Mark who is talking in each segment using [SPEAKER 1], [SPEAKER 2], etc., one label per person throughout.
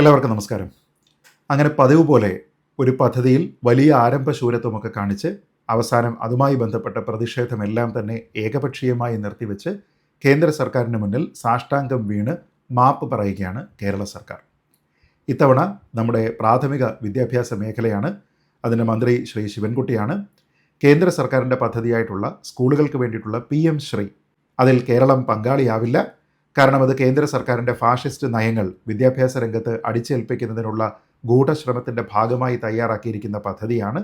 [SPEAKER 1] എല്ലാവർക്കും നമസ്കാരം. അങ്ങനെ പതിവ് പോലെ ഒരു പദ്ധതിയിൽ വലിയ ആരംഭശൂരത്വമൊക്കെ കാണിച്ച് അവസാനം അതുമായി ബന്ധപ്പെട്ട പ്രതിഷേധമെല്ലാം തന്നെ ഏകപക്ഷീയമായി നിർത്തിവെച്ച് കേന്ദ്ര സർക്കാരിന് മുന്നിൽ സാഷ്ടാംഗം വീണ് മാപ്പ് പറയുകയാണ് കേരള സർക്കാർ. ഇത്തവണ നമ്മുടെ പ്രാഥമിക വിദ്യാഭ്യാസ മേഖലയാണ്. അതിന് മന്ത്രി ശ്രീ ശിവൻകുട്ടിയാണ്. കേന്ദ്ര സർക്കാരിന്റെ പദ്ധതിയായിട്ടുള്ള സ്കൂളുകൾക്ക് വേണ്ടിയിട്ടുള്ള പി എം ശ്രീ. അതിൽ കേരളം പങ്കാളിയാവില്ല. കാരണം അത് കേന്ദ്ര സർക്കാരിന്റെ ഫാഷിസ്റ്റ് നയങ്ങൾ വിദ്യാഭ്യാസ രംഗത്ത് അടിച്ചേൽപ്പിക്കുന്നതിനുള്ള ഗൂഢശ്രമത്തിന്റെ ഭാഗമായി തയ്യാറാക്കിയിരിക്കുന്ന പദ്ധതിയാണ്.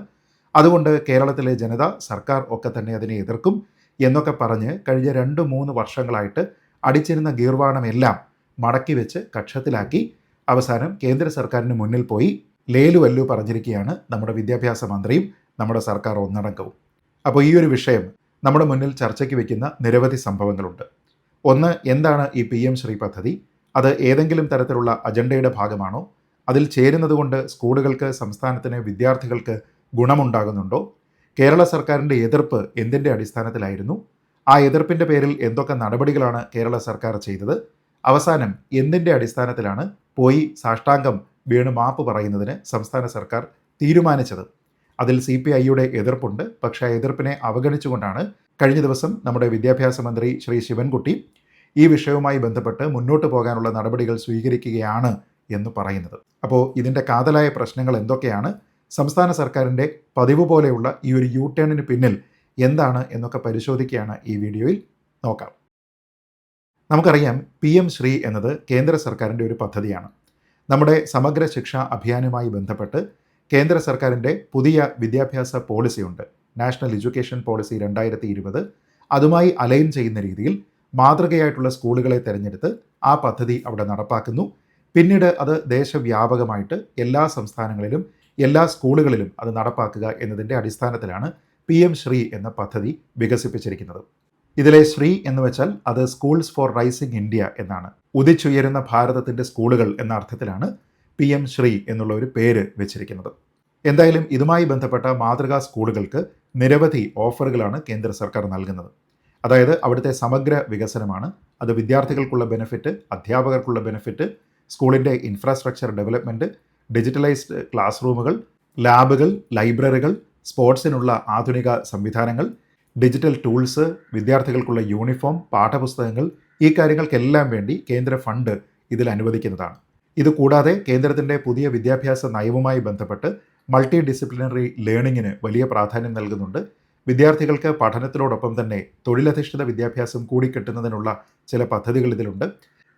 [SPEAKER 1] അതുകൊണ്ട് കേരളത്തിലെ ജനത സർക്കാർ ഒക്കെ തന്നെ അതിനെ എതിർക്കും എന്നൊക്കെ പറഞ്ഞ് കഴിഞ്ഞ രണ്ട് മൂന്ന് വർഷങ്ങളായിട്ട് അടിച്ചിരുന്ന ഗീർവാണമെല്ലാം മടക്കി വെച്ച് കക്ഷത്തിലാക്കി. അവസാനം കേന്ദ്ര സർക്കാരിന് മുന്നിൽ പോയി ലേലു വല്ലു പറഞ്ഞിരിക്കുകയാണ് നമ്മുടെ വിദ്യാഭ്യാസ മന്ത്രിയും നമ്മുടെ സർക്കാർ ഒന്നടങ്കവും അപ്പോൾ ഈ ഒരു വിഷയം നമ്മുടെ മുന്നിൽ ചർച്ചയ്ക്ക് വയ്ക്കുന്ന നിരവധി സംഭവങ്ങളുണ്ട്. ഒന്ന് എന്താണ് ഈ പി എം ശ്രീ പദ്ധതി? അത് ഏതെങ്കിലും തരത്തിലുള്ള അജണ്ടയുടെ ഭാഗമാണോ? അതിൽ ചേരുന്നതുകൊണ്ട് സ്കൂളുകൾക്ക് സംസ്ഥാനത്തിന് വിദ്യാർത്ഥികൾക്ക് ഗുണമുണ്ടാകുന്നുണ്ടോ? കേരള സർക്കാരിന്റെ എതിർപ്പ് എന്തിന്റെ അടിസ്ഥാനത്തിലായിരുന്നു? ആ എതിർപ്പിന്റെ പേരിൽ എന്തൊക്കെ നടപടികളാണ് കേരള സർക്കാർ ചെയ്തത്? അവസാനം എന്തിന്റെ അടിസ്ഥാനത്തിലാണ് പോയി സാഷ്ടാംഗം വീണ് മാപ്പ് പറയുന്നതിന് സംസ്ഥാന സർക്കാർ തീരുമാനിച്ചത്? അതിൽ സി പി ഐയുടെ എതിർപ്പുണ്ട് പക്ഷേ ആ എതിർപ്പിനെ അവഗണിച്ചുകൊണ്ടാണ് കഴിഞ്ഞ ദിവസം നമ്മുടെ വിദ്യാഭ്യാസ മന്ത്രി ശ്രീ ശിവൻകുട്ടി ഈ വിഷയവുമായി ബന്ധപ്പെട്ട് മുന്നോട്ട് പോകാനുള്ള നടപടികൾ സ്വീകരിക്കുകയാണ് എന്ന് പറയുന്നത്. അപ്പോൾ ഇതിന്റെ കാതലായ പ്രശ്നങ്ങൾ എന്തൊക്കെയാണ്? സംസ്ഥാന സർക്കാരിന്റെ പതിവ് പോലെയുള്ള ഈ ഒരു യു ടേണിന് പിന്നിൽ എന്താണ് എന്നൊക്കെ പരിശോധിക്കുകയാണ് ഈ വീഡിയോയിൽ നോക്കാം. നമുക്കറിയാം പി എം ശ്രീ എന്നത് കേന്ദ്ര സർക്കാരിന്റെ ഒരു പദ്ധതിയാണ്. നമ്മുടെ സമഗ്ര ശിക്ഷാ അഭിയാനുമായി ബന്ധപ്പെട്ട് കേന്ദ്ര സർക്കാരിന്റെ പുതിയ വിദ്യാഭ്യാസ പോളിസിയുണ്ട് നാഷണൽ എഡ്യൂക്കേഷൻ പോളിസി രണ്ടായിരത്തി ഇരുപത് അതുമായി അലൈൻ ചെയ്യുന്ന രീതിയിൽ മാതൃകയായിട്ടുള്ള സ്കൂളുകളെ തിരഞ്ഞെടുത്ത് ആ പദ്ധതി അവിടെ നടപ്പാക്കുന്നു. പിന്നീട് അത് ദേശവ്യാപകമായിട്ട് എല്ലാ സംസ്ഥാനങ്ങളിലും എല്ലാ സ്കൂളുകളിലും അത് നടപ്പാക്കുക എന്നതിന്റെ അടിസ്ഥാനത്തിലാണ് പി എം ശ്രീ എന്ന പദ്ധതി വികസിപ്പിച്ചിരിക്കുന്നത്. ഇതിലെ ശ്രീ എന്ന് വെച്ചാൽ അത് സ്കൂൾസ് ഫോർ റൈസിംഗ് ഇന്ത്യ എന്നാണ്. ഉദിച്ചുയരുന്ന ഭാരതത്തിന്റെ സ്കൂളുകൾ എന്ന അർത്ഥത്തിലാണ് പി എം ശ്രീ എന്നുള്ള ഒരു പേര് വെച്ചിരിക്കുന്നത്. എന്തായാലും ഇതുമായി ബന്ധപ്പെട്ട മാതൃകാ സ്കൂളുകൾക്ക് നിരവധി ഓഫറുകളാണ് കേന്ദ്ര സർക്കാർ നൽകുന്നത്. അതായത് അവിടുത്തെ സമഗ്ര വികസനമാണ്. അത് വിദ്യാർത്ഥികൾക്കുള്ള ബെനിഫിറ്റ് അധ്യാപകർക്കുള്ള ബെനിഫിറ്റ് സ്കൂളിന്റെ ഇൻഫ്രാസ്ട്രക്ചർ ഡെവലപ്മെന്റ് ഡിജിറ്റലൈസ്ഡ് ക്ലാസ് റൂമുകൾ ലാബുകൾ ലൈബ്രറികൾ സ്പോർട്സിനുള്ള ആധുനിക സംവിധാനങ്ങൾ ഡിജിറ്റൽ ടൂൾസ് വിദ്യാർത്ഥികൾക്കുള്ള യൂണിഫോം പാഠപുസ്തകങ്ങൾ ഈ കാര്യങ്ങൾക്കെല്ലാം വേണ്ടി കേന്ദ്ര ഫണ്ട് ഇതിൽ അനുവദിക്കുന്നതാണ്. ഇതുകൂടാതെ കേന്ദ്രത്തിന്റെ പുതിയ വിദ്യാഭ്യാസ നയവുമായി ബന്ധപ്പെട്ട് മൾട്ടി ഡിസിപ്ലിനറി ലേണിങ്ങിന് വലിയ പ്രാധാന്യം നൽകുന്നുണ്ട്. വിദ്യാർത്ഥികൾക്ക് പഠനത്തിനോടൊപ്പം തന്നെ തൊഴിലധിഷ്ഠിത വിദ്യാഭ്യാസം കൂടി കിട്ടുന്നതിനുള്ള ചില പദ്ധതികൾ ഇതിലുണ്ട്.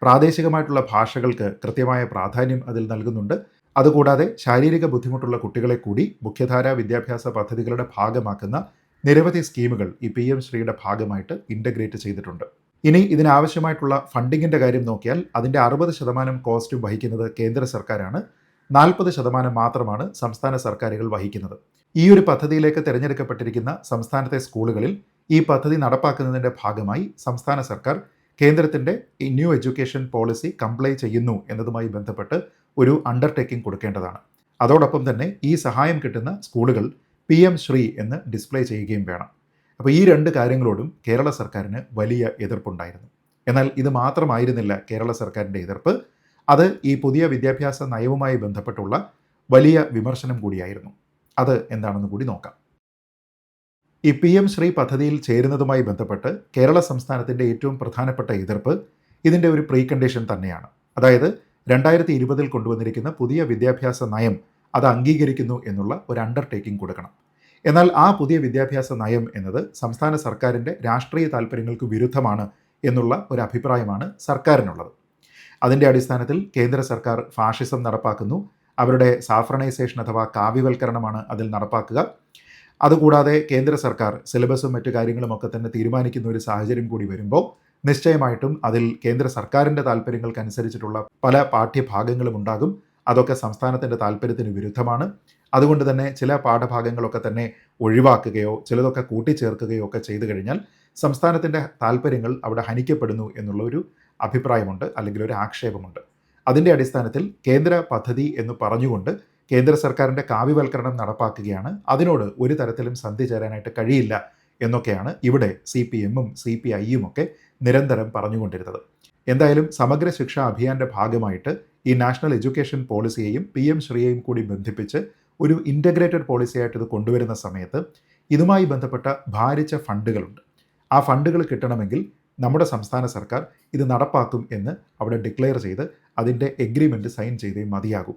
[SPEAKER 1] പ്രാദേശികമായിട്ടുള്ള ഭാഷകൾക്ക് കൃത്യമായ പ്രാധാന്യം അതിൽ നൽകുന്നുണ്ട്. അതുകൂടാതെ ശാരീരിക ബുദ്ധിമുട്ടുള്ള കുട്ടികളെ കൂടി മുഖ്യധാര വിദ്യാഭ്യാസ പദ്ധതികളുടെ ഭാഗമാക്കുന്ന നിരവധി സ്കീമുകൾ ഈ പി എം ശ്രീയുടെ ഭാഗമായിട്ട് ഇന്റഗ്രേറ്റ് ചെയ്തിട്ടുണ്ട്. ഇനി ഇതിനാവശ്യമായിട്ടുള്ള ഫണ്ടിങ്ങിന്റെ കാര്യം നോക്കിയാൽ അതിന്റെ അറുപത് ശതമാനം കോസ്റ്റ് വഹിക്കുന്നത് കേന്ദ്ര സർക്കാരാണ്. നാൽപ്പത് ശതമാനം മാത്രമാണ് സംസ്ഥാന സർക്കാരുകൾ വഹിക്കുന്നത്. ഈ ഒരു പദ്ധതിയിലേക്ക് തിരഞ്ഞെടുക്കപ്പെട്ടിരിക്കുന്ന സംസ്ഥാനത്തെ സ്കൂളുകളിൽ ഈ പദ്ധതി നടപ്പാക്കുന്നതിന്റെ ഭാഗമായി സംസ്ഥാന സർക്കാർ കേന്ദ്രത്തിന്റെ ന്യൂ എഡ്യൂക്കേഷൻ പോളിസി കംപ്ലൈ ചെയ്യുന്നു എന്നതുമായി ബന്ധപ്പെട്ട് ഒരു അണ്ടർടേക്കിംഗ് കൊടുക്കേണ്ടതാണ്. അതോടൊപ്പം തന്നെ ഈ സഹായം കിട്ടുന്ന സ്കൂളുകൾ പി എം ശ്രീ എന്ന് ഡിസ്പ്ലേ ചെയ്യുകയും വേണം. അപ്പോൾ ഈ രണ്ട് കാര്യങ്ങളോടും കേരള സർക്കാരിന് വലിയ എതിർപ്പുണ്ടായിരുന്നു. എന്നാൽ ഇത് മാത്രമായിരുന്നില്ല കേരള സർക്കാരിന്റെ എതിർപ്പ്. അത് ഈ പുതിയ വിദ്യാഭ്യാസ നയവുമായി ബന്ധപ്പെട്ടുള്ള വലിയ വിമർശനം കൂടിയായിരുന്നു. അത് എന്താണെന്ന് കൂടി നോക്കാം. ഈ പി എം ശ്രീ പദ്ധതിയിൽ ചേരുന്നതുമായി ബന്ധപ്പെട്ട് കേരള സംസ്ഥാനത്തിന്റെ ഏറ്റവും പ്രധാനപ്പെട്ട എതിർപ്പ് ഇതിന്റെ ഒരു പ്രീ കണ്ടീഷൻ തന്നെയാണ്. അതായത് രണ്ടായിരത്തി ഇരുപതിൽ കൊണ്ടുവന്നിരിക്കുന്ന പുതിയ വിദ്യാഭ്യാസ നയം അത് അംഗീകരിക്കുന്നു എന്നുള്ള ഒരു അണ്ടർടേക്കിംഗ് കൊടുക്കണം. എന്നാൽ ആ പുതിയ വിദ്യാഭ്യാസ നയം എന്നത് സംസ്ഥാന സർക്കാരിന്റെ രാഷ്ട്രീയ താല്പര്യങ്ങൾക്ക് വിരുദ്ധമാണ് എന്നുള്ള ഒരു അഭിപ്രായമാണ് സർക്കാരിനുള്ളത്. അതിന്റെ അടിസ്ഥാനത്തിൽ കേന്ദ്ര സർക്കാർ ഫാഷിസം നടപ്പാക്കുന്നു. അവരുടെ സാഫ്രണൈസേഷൻ അഥവാ കാവ്യവൽക്കരണമാണ് അതിൽ നടപ്പാക്കുക. അതുകൂടാതെ കേന്ദ്ര സർക്കാർ സിലബസും മറ്റു കാര്യങ്ങളുമൊക്കെ തന്നെ തീരുമാനിക്കുന്ന ഒരു സാഹചര്യം കൂടി വരുമ്പോൾ നിശ്ചയമായിട്ടും അതിൽ കേന്ദ്ര സർക്കാരിന്റെ താല്പര്യങ്ങൾക്കനുസരിച്ചിട്ടുള്ള പല പാഠ്യഭാഗങ്ങളും ഉണ്ടാകും. അതൊക്കെ സംസ്ഥാനത്തിന്റെ താല്പര്യത്തിന് വിരുദ്ധമാണ്. അതുകൊണ്ട് തന്നെ ചില പാഠഭാഗങ്ങളൊക്കെ തന്നെ ഒഴിവാക്കുകയോ ചിലതൊക്കെ കൂട്ടിച്ചേർക്കുകയോ ഒക്കെ ചെയ്തു കഴിഞ്ഞാൽ സംസ്ഥാനത്തിന്റെ താല്പര്യങ്ങൾ അവിടെ ഹനിക്കപ്പെടുന്നു എന്നുള്ള ഒരു അഭിപ്രായമുണ്ട് അല്ലെങ്കിൽ ഒരു ആക്ഷേപമുണ്ട്. അതിന്റെ അടിസ്ഥാനത്തിൽ കേന്ദ്ര പദ്ധതി എന്ന് പറഞ്ഞുകൊണ്ട് കേന്ദ്ര സർക്കാരിന്റെ കാവ്യവൽക്കരണം നടപ്പാക്കുകയാണ്. അതിനോട് ഒരു തരത്തിലും സന്ധി ചേരാനായിട്ട് കഴിയില്ല എന്നൊക്കെയാണ് ഇവിടെ സി പി എമ്മും സി പി ഐയും ഒക്കെ നിരന്തരം പറഞ്ഞുകൊണ്ടിരുന്നത്. എന്തായാലും സമഗ്ര ശിക്ഷാ അഭിയാന്റെ ഭാഗമായിട്ട് ഈ നാഷണൽ എഡ്യൂക്കേഷൻ പോളിസിയെയും പി എം ശ്രീയെയും കൂടി ബന്ധിപ്പിച്ച് ഒരു ഇന്റഗ്രേറ്റഡ് പോളിസിയായിട്ട് ഇത് കൊണ്ടുവരുന്ന സമയത്ത് ഇതുമായി ബന്ധപ്പെട്ട ഭാരിച്ച ഫണ്ടുകളുണ്ട്. ആ ഫണ്ടുകൾ കിട്ടണമെങ്കിൽ നമ്മുടെ സംസ്ഥാന സർക്കാർ ഇത് നടപ്പാക്കും എന്ന് അവിടെ ഡിക്ലെയർ ചെയ്ത് അതിന്റെ എഗ്രിമെന്റ് സൈൻ ചെയ്തേ മതിയാകും.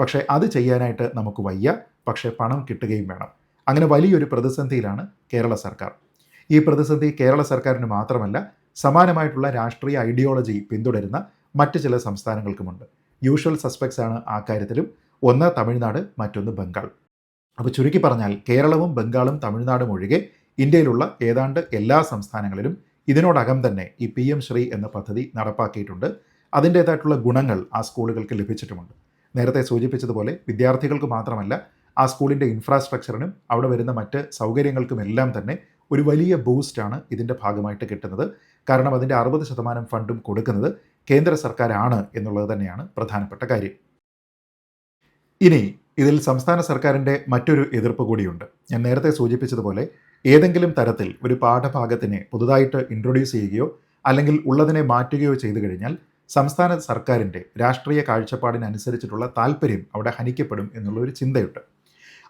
[SPEAKER 1] പക്ഷേ അത് ചെയ്യാനായിട്ട് നമുക്ക് വയ്യ പക്ഷേ പണം കിട്ടുകയും വേണം. അങ്ങനെ വലിയൊരു പ്രതിസന്ധിയിലാണ് കേരള സർക്കാർ. ഈ പ്രതിസന്ധി കേരള സർക്കാരിന് മാത്രമല്ല സമാനമായിട്ടുള്ള രാഷ്ട്രീയ ഐഡിയോളജി പിന്തുടരുന്ന മറ്റ് ചില സംസ്ഥാനങ്ങൾക്കുമുണ്ട്. യൂഷ്വൽ സസ്പെക്ട്സ് ആണ് ആ കാര്യത്തിലും ഒന്ന് തമിഴ്നാട് മറ്റൊന്ന് ബംഗാൾ. അപ്പോൾ ചുരുക്കി പറഞ്ഞാൽ കേരളവും ബംഗാളും തമിഴ്നാടും ഒഴികെ ഇന്ത്യയിലുള്ള ഏതാണ്ട് എല്ലാ സംസ്ഥാനങ്ങളിലും ഇതിനോടകം തന്നെ ഈ പി എം ശ്രീ എന്ന പദ്ധതി നടപ്പാക്കിയിട്ടുണ്ട്. അതിന്റേതായിട്ടുള്ള ഗുണങ്ങൾ ആ സ്കൂളുകൾക്ക് ലഭിച്ചിട്ടുമുണ്ട്. നേരത്തെ സൂചിപ്പിച്ചതുപോലെ വിദ്യാർത്ഥികൾക്ക് മാത്രമല്ല ആ സ്കൂളിന്റെ ഇൻഫ്രാസ്ട്രക്ചറിനും അവിടെ വരുന്ന മറ്റ് സൗകര്യങ്ങൾക്കും എല്ലാം തന്നെ ഒരു വലിയ ബൂസ്റ്റാണ് ഇതിന്റെ ഭാഗമായിട്ട് കിട്ടുന്നത്. കാരണം അതിന്റെ അറുപത് ശതമാനം ഫണ്ടും കൊടുക്കുന്നത് കേന്ദ്ര സർക്കാരാണ് എന്നുള്ളത് തന്നെയാണ് പ്രധാനപ്പെട്ട കാര്യം. ഇനി ഇതിൽ സംസ്ഥാന സർക്കാരിന്റെ മറ്റൊരു എതിർപ്പ് കൂടിയുണ്ട്. ഞാൻ നേരത്തെ സൂചിപ്പിച്ചതുപോലെ ഏതെങ്കിലും തരത്തിൽ ഒരു പാഠഭാഗത്തിനെ പുതുതായിട്ട് ഇൻട്രൊഡ്യൂസ് ചെയ്യുകയോ അല്ലെങ്കിൽ ഉള്ളതിനെ മാറ്റുകയോ ചെയ്തു കഴിഞ്ഞാൽ സംസ്ഥാന സർക്കാരിന്റെ രാഷ്ട്രീയ കാഴ്ചപ്പാടിനനുസരിച്ചിട്ടുള്ള താല്പര്യം അവിടെ ഹനിക്കപ്പെടും എന്നുള്ള ഒരു ചിന്തയുണ്ട്.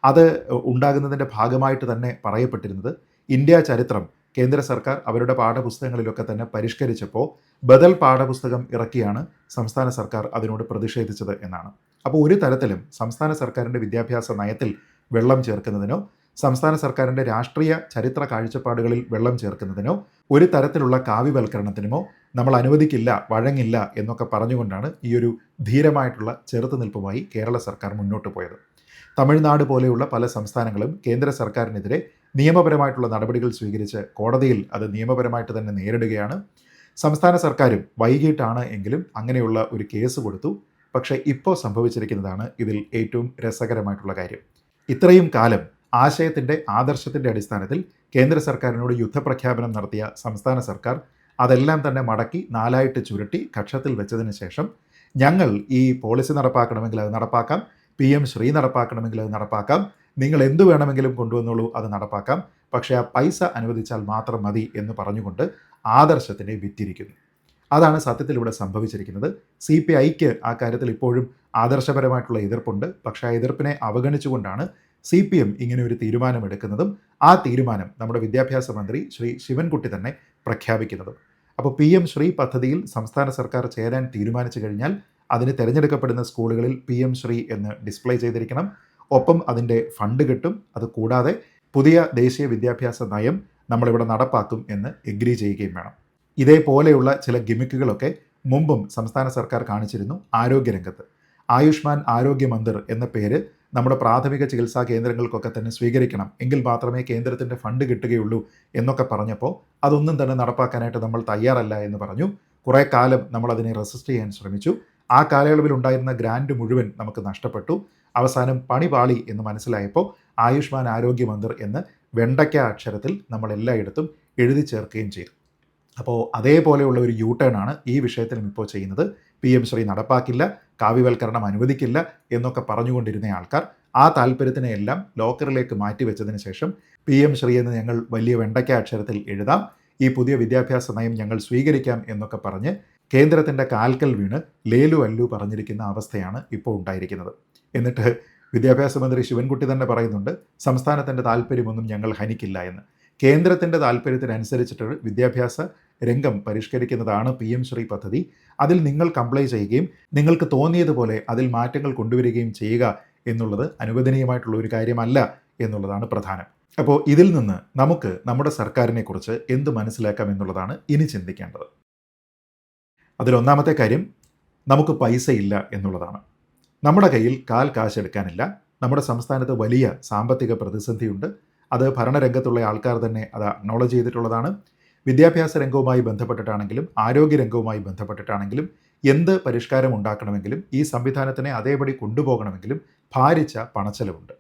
[SPEAKER 1] അത് ഉണ്ടാകുന്നതിന്റെ ഭാഗമായിട്ട് തന്നെ പറയപ്പെട്ടിരുന്നത് ഇന്ത്യ ചരിത്രം കേന്ദ്ര സർക്കാർ അവരുടെ പാഠപുസ്തകങ്ങളിലൊക്കെ തന്നെ പരിഷ്കരിച്ചപ്പോൾ ബദൽ പാഠപുസ്തകം ഇറക്കിയാണ് സംസ്ഥാന സർക്കാർ അതിനോട് പ്രതിഷേധിച്ചത് എന്നാണ്. അപ്പോൾ ഒരു തരത്തിലും സംസ്ഥാന സർക്കാരിന്റെ വിദ്യാഭ്യാസ നയത്തിൽ വെള്ളം ചേർക്കുന്നതിനോ സംസ്ഥാന സർക്കാരിന്റെ രാഷ്ട്രീയ ചരിത്ര കാഴ്ചപ്പാടുകളിൽ വെള്ളം ചേർക്കുന്നതിനോ ഒരു തരത്തിലുള്ള കാവ്യവൽക്കരണത്തിനുമോ നമ്മൾ അനുവദിക്കില്ല വഴങ്ങില്ല എന്നൊക്കെ പറഞ്ഞുകൊണ്ടാണ് ഈ ഒരു ധീരമായിട്ടുള്ള ചെറുത്തുനിൽപ്പുമായി കേരള സർക്കാർ മുന്നോട്ട് പോയത്. തമിഴ്നാട് പോലെയുള്ള പല സംസ്ഥാനങ്ങളും കേന്ദ്ര സർക്കാരിനെതിരെ നിയമപരമായിട്ടുള്ള നടപടികൾ സ്വീകരിച്ച് കോടതിയിൽ അത് നിയമപരമായിട്ട് തന്നെ നേരിടുകയാണ്. സംസ്ഥാന സർക്കാരും വൈകിട്ടാണ് എങ്കിലും അങ്ങനെയുള്ള ഒരു കേസ് കൊടുത്തു. പക്ഷേ ഇപ്പോൾ സംഭവിച്ചിരിക്കുന്നതാണ് ഇതിൽ ഏറ്റവും രസകരമായിട്ടുള്ള കാര്യം. ഇത്രയും കാലം ആശയത്തിന്റെ ആദർശത്തിന്റെ അടിസ്ഥാനത്തിൽ കേന്ദ്ര സർക്കാരിനോട് യുദ്ധപ്രഖ്യാപനം നടത്തിയ സംസ്ഥാന സർക്കാർ അതെല്ലാം തന്നെ മടക്കി നാലായിട്ട് ചുരുട്ടി കക്ഷത്തിൽ വെച്ചതിന് ശേഷം ഞങ്ങൾ ഈ പോളിസി നടപ്പാക്കണമെങ്കിൽ അത് നടപ്പാക്കാം പി എം ശ്രീ നടപ്പാക്കണമെങ്കിൽ അത് നടപ്പാക്കാം നിങ്ങൾ എന്തു വേണമെങ്കിലും കൊണ്ടുവന്നോളൂ അത് നടപ്പാക്കാം പക്ഷേ ആ പൈസ അനുവദിച്ചാൽ മാത്രം മതി എന്ന് പറഞ്ഞുകൊണ്ട് ആദർശത്തിനെ വിറ്റിരിക്കുന്നു. അതാണ് സത്യത്തിൽ ഇവിടെ സംഭവിച്ചിരിക്കുന്നത്. സി പി ഐക്ക് ആ കാര്യത്തിൽ ഇപ്പോഴും ആദർശപരമായിട്ടുള്ള എതിർപ്പുണ്ട്. പക്ഷേ ആ എതിർപ്പിനെ അവഗണിച്ചുകൊണ്ടാണ് സി പി എം ഇങ്ങനെ ഒരു തീരുമാനമെടുക്കുന്നതും ആ തീരുമാനം നമ്മുടെ വിദ്യാഭ്യാസ മന്ത്രി ശ്രീ ശിവൻകുട്ടി തന്നെ പ്രഖ്യാപിക്കുന്നതും. അപ്പോൾ പി എം ശ്രീ പദ്ധതിയിൽ സംസ്ഥാന സർക്കാർ ചേരാൻ തീരുമാനിച്ചു കഴിഞ്ഞാൽ അതിന് തിരഞ്ഞെടുക്കപ്പെടുന്ന സ്കൂളുകളിൽ പി എം ശ്രീ എന്ന് ഡിസ്പ്ലേ ചെയ്തിരിക്കണം. ഒപ്പം അതിന്റെ ഫണ്ട് കിട്ടും. അത് കൂടാതെ പുതിയ ദേശീയ വിദ്യാഭ്യാസ നയം നമ്മളിവിടെ നടപ്പാക്കും എന്ന് എഗ്രി ചെയ്യുകയും വേണം. ഇതേപോലെയുള്ള ചില ഗിമിക്കുകളൊക്കെ മുമ്പും സംസ്ഥാന സർക്കാർ കാണിച്ചിരുന്നു ആരോഗ്യരംഗത്ത്. ആയുഷ്മാൻ ആരോഗ്യ മന്ദിർ എന്ന പേര് നമ്മുടെ പ്രാഥമിക ചികിത്സാ കേന്ദ്രങ്ങൾക്കൊക്കെ തന്നെ സ്വീകരിക്കണം. എങ്കിൽ മാത്രമേ കേന്ദ്രത്തിന്റെ ഫണ്ട് കിട്ടുകയുള്ളൂ എന്നൊക്കെ പറഞ്ഞപ്പോൾ അതൊന്നും തന്നെ നടപ്പാക്കാനായിട്ട് നമ്മൾ തയ്യാറല്ല എന്ന് പറഞ്ഞു. കുറേ കാലം നമ്മൾ അതിനെ റെസിസ്റ്റ് ചെയ്യാൻ ശ്രമിച്ചു. ആ കാലയളവിൽ ഉണ്ടായിരുന്ന ഗ്രാൻഡ് മുഴുവൻ നമുക്ക് നഷ്ടപ്പെട്ടു. അവസാനം പണി പാളി എന്ന് മനസ്സിലായപ്പോൾ ആയുഷ്മാൻ ആരോഗ്യ മന്ദിർ എന്ന് വെണ്ടയ്ക്ക അക്ഷരത്തിൽ നമ്മൾ എല്ലായിടത്തും എഴുതി ചേർക്കുകയും ചെയ്തു. അപ്പോൾ അതേപോലെയുള്ള ഒരു യൂ ടേൺ ആണ് ഈ വിഷയത്തിലും ഇപ്പോൾ ചെയ്യുന്നത്. പി എം ശ്രീ നടപ്പാക്കില്ല കാവ്യവൽക്കരണം അനുവദിക്കില്ല എന്നൊക്കെ പറഞ്ഞുകൊണ്ടിരുന്ന ആൾക്കാർ ആ താല്പര്യത്തിനെ എല്ലാം ലോക്കറിലേക്ക് മാറ്റിവെച്ചതിന് ശേഷം പി എം ശ്രീ എന്ന് ഞങ്ങൾ വലിയ വെണ്ടയ്ക്ക അക്ഷരത്തിൽ എഴുതാം ഈ പുതിയ വിദ്യാഭ്യാസ നയം ഞങ്ങൾ സ്വീകരിക്കാം എന്നൊക്കെ പറഞ്ഞ് കേന്ദ്രത്തിന്റെ കാൽക്കൽ വീണ് ലേലു അല്ലു പറഞ്ഞിരിക്കുന്ന അവസ്ഥയാണ് ഇപ്പോൾ ഉണ്ടായിരിക്കുന്നത്. എന്നിട്ട് വിദ്യാഭ്യാസ മന്ത്രി ശിവൻകുട്ടി തന്നെ പറയുന്നുണ്ട് സംസ്ഥാനത്തിന്റെ താല്പര്യമൊന്നും ഞങ്ങൾ ഹനിക്കില്ല എന്ന്. കേന്ദ്രത്തിന്റെ താല്പര്യത്തിനനുസരിച്ചിട്ട് വിദ്യാഭ്യാസ രംഗം പരിഷ്കരിക്കുന്നതാണ് പി എം ശ്രീ പദ്ധതി. അതിൽ നിങ്ങൾ കംപ്ലൈ ചെയ്യുകയും നിങ്ങൾക്ക് തോന്നിയതുപോലെ അതിൽ മാറ്റങ്ങൾ കൊണ്ടുവരികയും ചെയ്യുക എന്നുള്ളത് അനുവദനീയമായിട്ടുള്ള ഒരു കാര്യമല്ല എന്നുള്ളതാണ് പ്രധാനം. അപ്പോൾ ഇതിൽ നിന്ന് നമുക്ക് നമ്മുടെ സർക്കാരിനെക്കുറിച്ച് എന്ത് മനസ്സിലാക്കാം എന്നുള്ളതാണ് ഇനി ചിന്തിക്കേണ്ടത്. അതിലൊന്നാമത്തെ കാര്യം നമുക്ക് പൈസ ഇല്ല എന്നുള്ളതാണ്. നമ്മുടെ കയ്യിൽ കാൽ കാശ് എടുക്കാനില്ല നമ്മുടെ സംസ്ഥാനത്ത് വലിയ സാമ്പത്തിക പ്രതിസന്ധിയുണ്ട്. അത് ഭരണരംഗത്തുള്ള ആൾക്കാർ തന്നെ അത് അക്നോളജ് ചെയ്തിട്ടുള്ളതാണ്. വിദ്യാഭ്യാസ രംഗവുമായി ബന്ധപ്പെട്ടിട്ടാണെങ്കിലും ആരോഗ്യ രംഗവുമായി ബന്ധപ്പെട്ടിട്ടാണെങ്കിലും എന്ത് പരിഷ്കാരം ഉണ്ടാക്കണമെങ്കിലും ഈ സംവിധാനത്തിനെ അതേപടി കൊണ്ടുപോകണമെങ്കിലും ഭാരിച്ച പണച്ചെലവുണ്ട്.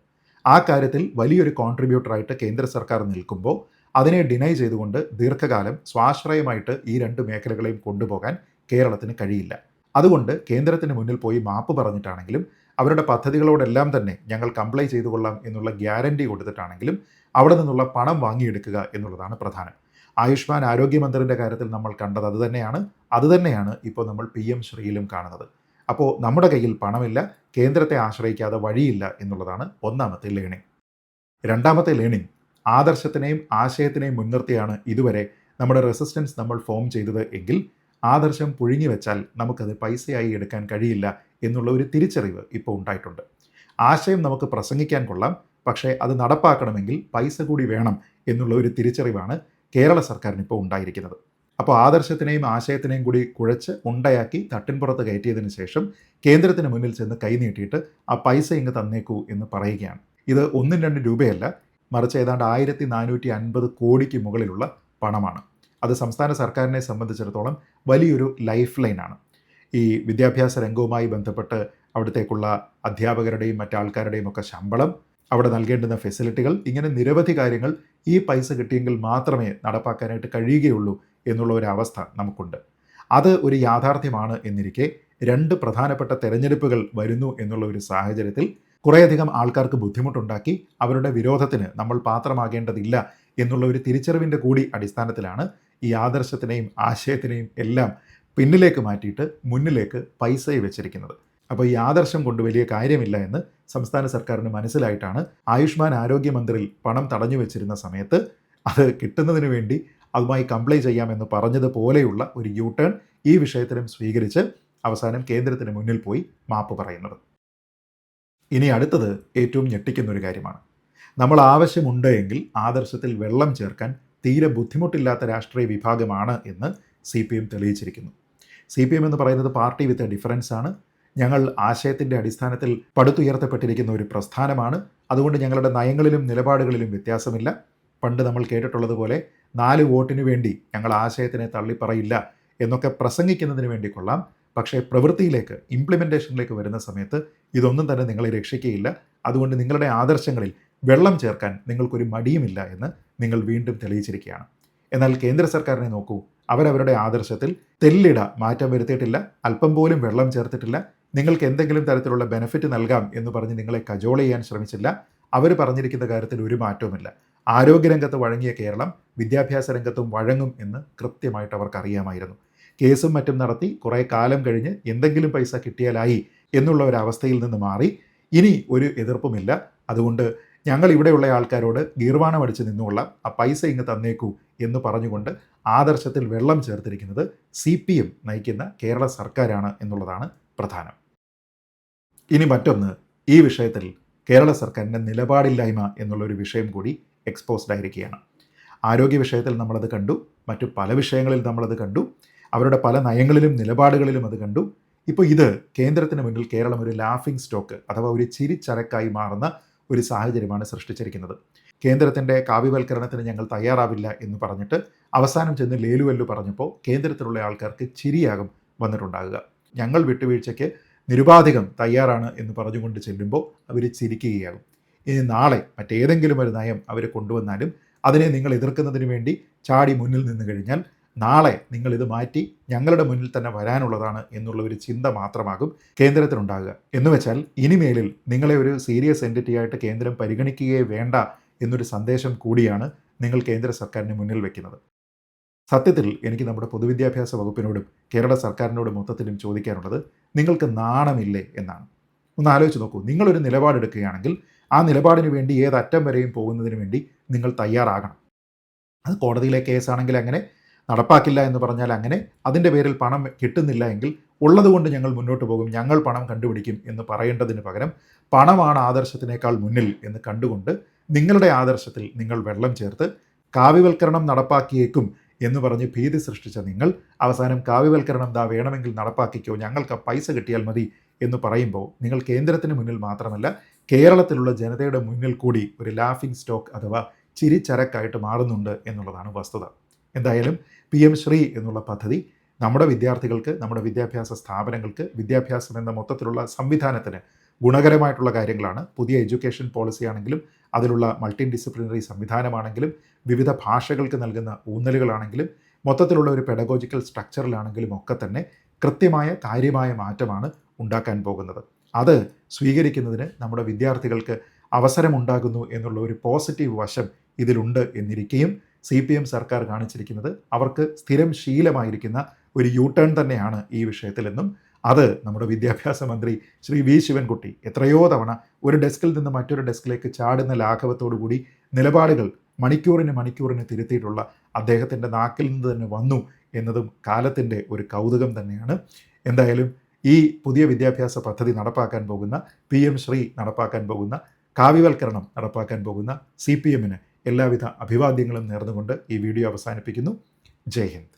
[SPEAKER 1] ആ കാര്യത്തിൽ വലിയൊരു കോൺട്രിബ്യൂട്ടറായിട്ട് കേന്ദ്ര സർക്കാർ നിൽക്കുമ്പോൾ അതിനെ ഡിനൈ ചെയ്തുകൊണ്ട് ദീർഘകാലം സ്വാശ്രയമായിട്ട് ഈ രണ്ട് മേഖലകളെയും കൊണ്ടുപോകാൻ കേരളത്തിന് കഴിയില്ല. അതുകൊണ്ട് കേന്ദ്രത്തിന് മുന്നിൽ പോയി മാപ്പ് പറഞ്ഞിട്ടാണെങ്കിലും അവരുടെ പദ്ധതികളോടെല്ലാം തന്നെ ഞങ്ങൾ കംപ്ലൈ ചെയ്തു കൊള്ളാം എന്നുള്ള ഗ്യാരണ്ടി കൊടുത്തിട്ടാണെങ്കിലും അവിടെ നിന്നുള്ള പണം വാങ്ങിയെടുക്കുക എന്നുള്ളതാണ് പ്രധാനം. ആയുഷ്മാൻ ആരോഗ്യമന്ത്രിന്റെ കാര്യത്തിൽ നമ്മൾ കണ്ടത് അതുതന്നെയാണ് അതുതന്നെയാണ് ഇപ്പോൾ നമ്മൾ പി എം ശ്രീയിലും കാണുന്നത്. അപ്പോൾ നമ്മുടെ കയ്യിൽ പണമില്ല കേന്ദ്രത്തെ ആശ്രയിക്കാതെ വഴിയില്ല എന്നുള്ളതാണ് ഒന്നാമത്തെ ലേണിംഗ് രണ്ടാമത്തെ ലേണിംഗ് ആദർശത്തിനെയും ആശയത്തിനെയും മുൻനിർത്തിയാണ് ഇതുവരെ നമ്മുടെ റെസിസ്റ്റൻസ് നമ്മൾ ഫോം ചെയ്തത് എങ്കിൽ ആദർശം പുഴുങ്ങി വെച്ചാൽ നമുക്കത് പൈസയായി എടുക്കാൻ കഴിയില്ല എന്നുള്ള ഒരു തിരിച്ചറിവ് ഇപ്പോൾ ഉണ്ടായിട്ടുണ്ട്. ആശയം നമുക്ക് പ്രസംഗിക്കാൻ കൊള്ളാം പക്ഷേ അത് നടപ്പാക്കണമെങ്കിൽ പൈസ കൂടി വേണം എന്നുള്ള ഒരു തിരിച്ചറിവാണ് കേരള സർക്കാരിന് ഇപ്പോൾ ഉണ്ടായിരിക്കുന്നത്. അപ്പോൾ ആദർശത്തിനെയും ആശയത്തിനെയും കൂടി കുഴച്ച് ഉണ്ടയാക്കി തട്ടിൻപുറത്ത് കയറ്റിയതിന് ശേഷം കേന്ദ്രത്തിന് മുന്നിൽ ചെന്ന് കൈനീട്ടിയിട്ട് ആ പൈസ ഇങ്ങ് തന്നേക്കൂ എന്ന് പറയുകയാണ്. ഇത് ഒന്നും രണ്ട് രൂപയല്ല മറിച്ച് ഏതാണ്ട് ആയിരത്തി നാനൂറ്റി അൻപത് കോടിക്ക് മുകളിലുള്ള പണമാണ്. അത് സംസ്ഥാന സർക്കാരിനെ സംബന്ധിച്ചിടത്തോളം വലിയൊരു ലൈഫ് ലൈനാണ് ഈ വിദ്യാഭ്യാസ രംഗവുമായി ബന്ധപ്പെട്ട് അവിടത്തേക്കുള്ള അധ്യാപകരുടെയും മറ്റാൾക്കാരുടെയും ഒക്കെ ശമ്പളം അവിടെ നൽകേണ്ടുന്ന ഫെസിലിറ്റികൾ ഇങ്ങനെ നിരവധി കാര്യങ്ങൾ ഈ പൈസ കിട്ടിയെങ്കിൽ മാത്രമേ നടപ്പാക്കാനായിട്ട് കഴിയുകയുള്ളൂ എന്നുള്ള ഒരു അവസ്ഥ നമുക്കുണ്ട്. അത് ഒരു യാഥാർത്ഥ്യമാണ് എന്നിരിക്കെ രണ്ട് പ്രധാനപ്പെട്ട തെരഞ്ഞെടുപ്പുകൾ വരുന്നു എന്നുള്ള ഒരു സാഹചര്യത്തിൽ കുറേയധികം ആൾക്കാർക്ക് ബുദ്ധിമുട്ടുണ്ടാക്കി അവരുടെ വിരോധത്തിന് നമ്മൾ പാത്രമാകേണ്ടതില്ല എന്നുള്ള ഒരു തിരിച്ചറിവിന്റെ കൂടി അടിസ്ഥാനത്തിലാണ് ഈ ആദർശത്തിനെയും ആശയത്തിനെയും എല്ലാം പിന്നിലേക്ക് മാറ്റിയിട്ട് മുന്നിലേക്ക് പൈസയെ വെച്ചിരിക്കുന്നത്. അപ്പോൾ ഈ ആദർശം കൊണ്ട് വലിയ കാര്യമില്ല എന്ന് സംസ്ഥാന സർക്കാരിന് മനസ്സിലായിട്ടാണ് ആയുഷ്മാൻ ആരോഗ്യമന്ത്രി പണം തടഞ്ഞു വെച്ചിരുന്ന സമയത്ത് അത് കിട്ടുന്നതിന് വേണ്ടി അതുമായി കംപ്ലൈ ചെയ്യാമെന്ന് പറഞ്ഞതുപോലെയുള്ള ഒരു യു ടേൺ ഈ വിഷയത്തിലും സ്വീകരിച്ച് അവസാനം കേന്ദ്രത്തിന് മുന്നിൽ പോയി മാപ്പ് പറയുന്നത്. ഇനി അടുത്തത് ഏറ്റവും ഞെട്ടിക്കുന്ന ഒരു കാര്യമാണ്. നമ്മൾ ആവശ്യമുണ്ട് എങ്കിൽ ആദർശത്തിൽ വെള്ളം ചേർക്കാൻ തീരെ ബുദ്ധിമുട്ടില്ലാത്ത രാഷ്ട്രീയ വിഭാഗമാണ് എന്ന് സി പി എം തെളിയിച്ചിരിക്കുന്നു. സി പി എം എന്ന് പറയുന്നത് പാർട്ടി വിത്ത് ഡിഫറൻസ് ആണ്. ഞങ്ങൾ ആശയത്തിന്റെ അടിസ്ഥാനത്തിൽ പടുത്തുയർത്തപ്പെട്ടിരിക്കുന്ന ഒരു പ്രസ്ഥാനമാണ്. അതുകൊണ്ട് ഞങ്ങളുടെ നയങ്ങളിലും നിലപാടുകളിലും വ്യത്യാസമില്ല. പണ്ട് നമ്മൾ കേട്ടിട്ടുള്ളതുപോലെ നാല് വോട്ടിനു വേണ്ടി ഞങ്ങൾ ആശയത്തിനെ തള്ളിപ്പറയില്ല എന്നൊക്കെ പ്രസംഗിക്കുന്നതിന് വേണ്ടി കൊള്ളാം. പക്ഷേ പ്രവൃത്തിയിലേക്ക് ഇംപ്ലിമെന്റേഷനിലേക്ക് വരുന്ന സമയത്ത് ഇതൊന്നും തന്നെ നിങ്ങളെ രക്ഷിക്കുകയില്ല. അതുകൊണ്ട് നിങ്ങളുടെ ആദർശങ്ങളിൽ വെള്ളം ചേർക്കാൻ നിങ്ങൾക്കൊരു മടിയുമില്ല എന്ന് നിങ്ങൾ വീണ്ടും തെളിയിച്ചിരിക്കുകയാണ്. എന്നാൽ കേന്ദ്ര സർക്കാരിനെ നോക്കൂ. അവരവരുടെ ആദർശത്തിൽ തെല്ലിട മാറ്റം വരുത്തിയിട്ടില്ല. അല്പം പോലും വെള്ളം ചേർത്തിട്ടില്ല. നിങ്ങൾക്ക് എന്തെങ്കിലും തരത്തിലുള്ള ബെനിഫിറ്റ് നൽകാം എന്ന് പറഞ്ഞ് നിങ്ങളെ കജോൾ ചെയ്യാൻ ശ്രമിച്ചില്ല. അവർ പറഞ്ഞിരിക്കുന്ന കാര്യത്തിൽ ഒരു മാറ്റവുമില്ല. ആരോഗ്യരംഗത്ത് വഴങ്ങിയ കേരളം വിദ്യാഭ്യാസ രംഗത്തും വഴങ്ങും എന്ന് കൃത്യമായിട്ട് അവർക്കറിയാമായിരുന്നു കേസും മറ്റും നടത്തി കുറേ കാലം കഴിഞ്ഞ് എന്തെങ്കിലും പൈസ കിട്ടിയാലായി എന്നുള്ള ഒരവസ്ഥയിൽ നിന്ന് മാറി. ഇനി ഒരു എതിർപ്പുമില്ല. അതുകൊണ്ട് ഞങ്ങൾ ഇവിടെയുള്ള ആൾക്കാരോട് ഗീർവാണം അടിച്ച് നിന്നുകൊള്ളാം. ആ പൈസ ഇങ്ങ് തന്നേക്കൂ എന്ന് പറഞ്ഞുകൊണ്ട് ആദർശത്തിൽ വെള്ളം ചേർത്തിരിക്കുന്നത് സി നയിക്കുന്ന കേരള സർക്കാരാണ് എന്നുള്ളതാണ് പ്രധാനം. ഇനി മറ്റൊന്ന് ഈ വിഷയത്തിൽ കേരള സർക്കാരിന്റെ നിലപാടില്ലായ്മ എന്നുള്ളൊരു വിഷയം കൂടി എക്സ്പോസ്ഡ് ആയിരിക്കുകയാണ്. ആരോഗ്യ വിഷയത്തിൽ നമ്മളത് കണ്ടു മറ്റു പല വിഷയങ്ങളിൽ നമ്മളത് കണ്ടു അവരുടെ പല നയങ്ങളിലും നിലപാടുകളിലും അത് കണ്ടു. ഇപ്പോൾ ഇത് കേന്ദ്രത്തിന് മുന്നിൽ കേരളം ഒരു ലാഫിംഗ് സ്റ്റോക്ക് അഥവാ ഒരു ചിരിച്ചരക്കായി മാറുന്ന ഒരു സാഹചര്യമാണ് സൃഷ്ടിച്ചിരിക്കുന്നത്. കേന്ദ്രത്തിന്റെ കാവ്യവൽക്കരണത്തിന് ഞങ്ങൾ തയ്യാറാവില്ല എന്ന് പറഞ്ഞിട്ട് അവസാനം ചെന്ന് ലേലുവല്ലു പറഞ്ഞപ്പോൾ കേന്ദ്രത്തിലുള്ള ആൾക്കാർക്ക് ചിരിയാകും വന്നിട്ടുണ്ടാകുക. ഞങ്ങൾ വിട്ടുവീഴ്ചയ്ക്ക് നിരുപാധികം തയ്യാറാണ് എന്ന് പറഞ്ഞുകൊണ്ട് ചെല്ലുമ്പോൾ അവർ ചിരിക്കുകയാകും. ഇനി നാളെ മറ്റേതെങ്കിലും ഒരു നയം അവർ കൊണ്ടുവന്നാലും അതിനെ നിങ്ങൾ എതിർക്കുന്നതിന് വേണ്ടി ചാടി മുന്നിൽ നിന്ന് കഴിഞ്ഞാൽ നാളെ നിങ്ങൾ ഇത് മാറ്റി ഞങ്ങളുടെ മുന്നിൽ തന്നെ വരാനുള്ളതാണ് എന്നുള്ള ഒരു ചിന്ത മാത്രമാകും കേന്ദ്രത്തിനുണ്ടാകുക എന്ന് വെച്ചാൽ ഇനിമേലിൽ നിങ്ങളെ ഒരു സീരിയസ് എന്റിറ്റി ആയിട്ട് കേന്ദ്രം പരിഗണിക്കുകയേ വേണ്ട എന്നൊരു സന്ദേശം കൂടിയാണ് നിങ്ങൾ കേന്ദ്ര സർക്കാരിന് മുന്നിൽ വെക്കുന്നത്. സത്യത്തിൽ എനിക്ക് നമ്മുടെ പൊതുവിദ്യാഭ്യാസ വകുപ്പിനോടും കേരള സർക്കാരിനോടും മൊത്തത്തിലും ചോദിക്കാനുള്ളത് നിങ്ങൾക്ക് നാണമില്ലേ എന്നാണ്. ഒന്ന് ആലോചിച്ച് നോക്കൂ. നിങ്ങളൊരു നിലപാടെടുക്കുകയാണെങ്കിൽ ആ നിലപാടിന് വേണ്ടി ഏതറ്റം വരെയും പോകുന്നതിന് വേണ്ടി നിങ്ങൾ തയ്യാറാകണം. അത് കോടതിയിലെ കേസാണെങ്കിൽ അങ്ങനെ നടപ്പാക്കില്ല എന്ന് പറഞ്ഞാൽ അങ്ങനെ അതിന്റെ പേരിൽ പണം കിട്ടുന്നില്ല എങ്കിൽ ഉള്ളതുകൊണ്ട് ഞങ്ങൾ മുന്നോട്ട് പോകും ഞങ്ങൾ പണം കണ്ടുപിടിക്കും എന്ന് പറയേണ്ടതിന് പകരം പണമാണ് ആദർശത്തിനേക്കാൾ മുന്നിൽ എന്ന് കണ്ടുകൊണ്ട് നിങ്ങളുടെ ആദർശത്തിൽ നിങ്ങൾ വെള്ളം ചേർത്ത് കാവ്യവൽക്കരണം നടപ്പാക്കിയേക്കും എന്ന് പറഞ്ഞ് ഭീതി സൃഷ്ടിച്ച നിങ്ങൾ അവസാനം കാവ്യവൽക്കരണം ദാ വേണമെങ്കിൽ നടപ്പാക്കിക്കോ ഞങ്ങൾക്ക് പൈസ കിട്ടിയാൽ മതി എന്ന് പറയുമ്പോൾ നിങ്ങൾ കേന്ദ്രത്തിന് മുന്നിൽ മാത്രമല്ല കേരളത്തിലുള്ള ജനതയുടെ മുന്നിൽ കൂടി ഒരു ലാഫിംഗ് സ്റ്റോക്ക് അഥവാ ചിരിച്ചരക്കായിട്ട് മാറുന്നുണ്ട് എന്നുള്ളതാണ് വസ്തുത. എന്തായാലും പി എം ശ്രീ എന്നുള്ള പദ്ധതി നമ്മുടെ വിദ്യാർത്ഥികൾക്ക് നമ്മുടെ വിദ്യാഭ്യാസ സ്ഥാപനങ്ങൾക്ക് വിദ്യാഭ്യാസം എന്ന മൊത്തത്തിലുള്ള സംവിധാനത്തിന് ഗുണകരമായിട്ടുള്ള കാര്യങ്ങളാണ്. പുതിയ എഡ്യൂക്കേഷൻ പോളിസി ആണെങ്കിലും അതിലുള്ള മൾട്ടി ഡിസിപ്ലിനറി സംവിധാനമാണെങ്കിലും വിവിധ ഭാഷകൾക്ക് നൽകുന്ന ഊന്നലുകളാണെങ്കിലും മൊത്തത്തിലുള്ള ഒരു പെഡഗോജിക്കൽ സ്ട്രക്ചറിലാണെങ്കിലും ഒക്കെ തന്നെ കൃത്യമായ കാര്യമായ മാറ്റമാണ് ഉണ്ടാക്കാൻ പോകുന്നത്. അത് സ്വീകരിക്കുന്നതിന് നമ്മുടെ വിദ്യാർത്ഥികൾക്ക് അവസരമുണ്ടാകുന്നു എന്നുള്ള ഒരു പോസിറ്റീവ് വശം ഇതിലുണ്ട് എന്നിരിക്കുകയും സി പി എം സർക്കാർ കാണിച്ചിരിക്കുന്നത് അവർക്ക് സ്ഥിരം ശീലമായിരിക്കുന്ന ഒരു യൂ ടേൺ തന്നെയാണ് ഈ വിഷയത്തിലെന്നും അത് നമ്മുടെ വിദ്യാഭ്യാസ മന്ത്രി ശ്രീ വി ശിവൻകുട്ടി എത്രയോ തവണ ഒരു ഡെസ്കിൽ നിന്ന് മറ്റൊരു ഡെസ്കിലേക്ക് ചാടുന്ന ലാഘവത്തോടുകൂടി നിലപാടുകൾ മണിക്കൂറിന് മണിക്കൂറിന് തിരുത്തിയിട്ടുള്ള അദ്ദേഹത്തിന്റെ നാക്കിൽ നിന്ന് തന്നെ വന്നു എന്നതും കാലത്തിന്റെ ഒരു കൗതുകം തന്നെയാണ്. എന്തായാലും ഈ പുതിയ വിദ്യാഭ്യാസ പദ്ധതി നടപ്പാക്കാൻ പോകുന്ന പി എം ശ്രീ നടപ്പാക്കാൻ പോകുന്ന കാവ്യവൽക്കരണം നടപ്പാക്കാൻ പോകുന്ന സി പി എമ്മിന് എല്ലാവിധ അഭിവാദ്യങ്ങളും നേർന്നുകൊണ്ട് ഈ വീഡിയോ അവസാനിപ്പിക്കുന്നു. ജയ് ഹിന്ദ്.